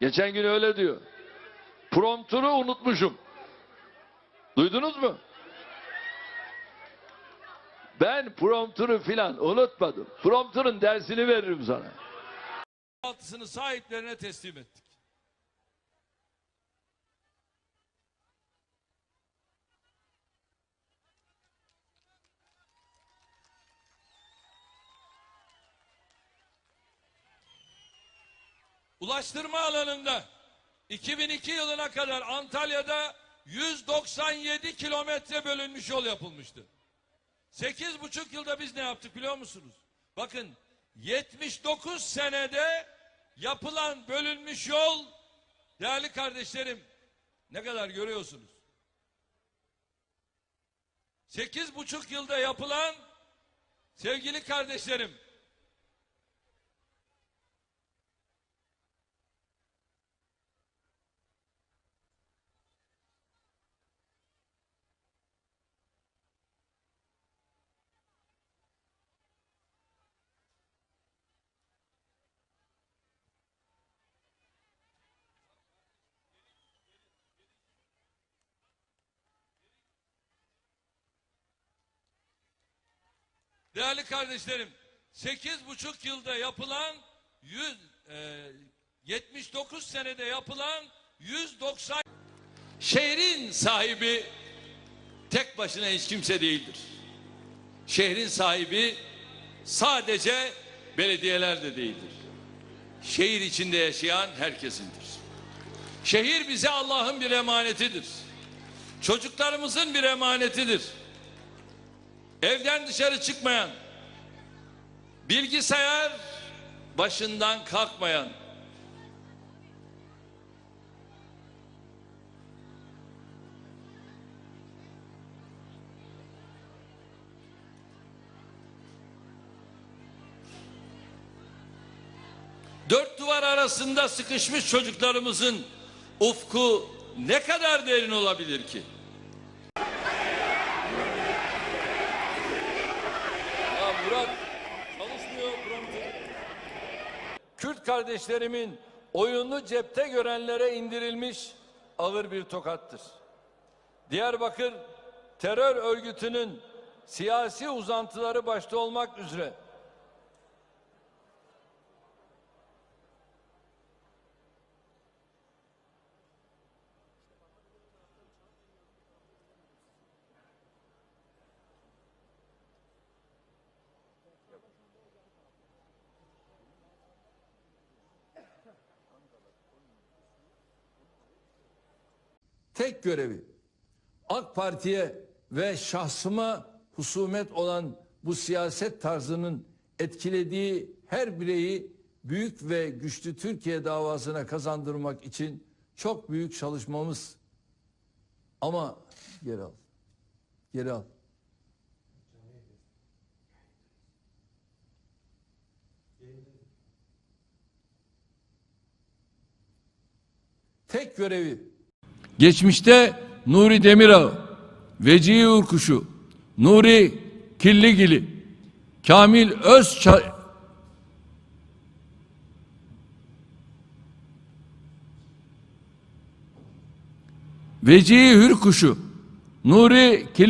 Geçen gün öyle diyor. Prompturu unutmuşum. Duydunuz mu? Ben prompturu filan unutmadım. Prompturun dersini veririm sana. altısını sahiplerine teslim ettik. Ulaştırma alanında 2002 yılına kadar Antalya'da 197 kilometre bölünmüş yol yapılmıştı. Sekiz buçuk yılda biz ne yaptık biliyor musunuz? Bakın 79 senede yapılan bölünmüş yol değerli kardeşlerim ne kadar görüyorsunuz? Sekiz buçuk yılda yapılan sevgili kardeşlerim Değerli kardeşlerim, sekiz buçuk yılda yapılan 100, e, 79 senede yapılan 190 şehrin sahibi tek başına hiç kimse değildir. Şehrin sahibi sadece belediyeler de değildir. Şehir içinde yaşayan herkesindir. Şehir bize Allah'ın bir emanetidir. Çocuklarımızın bir emanetidir evden dışarı çıkmayan, bilgisayar başından kalkmayan, dört duvar arasında sıkışmış çocuklarımızın ufku ne kadar derin olabilir ki? Kardeşlerimin oyunu cepte görenlere indirilmiş ağır bir tokattır. Diyarbakır terör örgütünün siyasi uzantıları başta olmak üzere tek görevi AK Parti'ye ve şahsıma husumet olan bu siyaset tarzının etkilediği her bireyi büyük ve güçlü Türkiye davasına kazandırmak için çok büyük çalışmamız. Ama geri al. Geri al. Tek görevi Geçmişte Nuri Demirağ, Vecihi Urkuşu, Nuri Killigili, Kamil Özça Vecihi Hürkuşu, Nuri Killi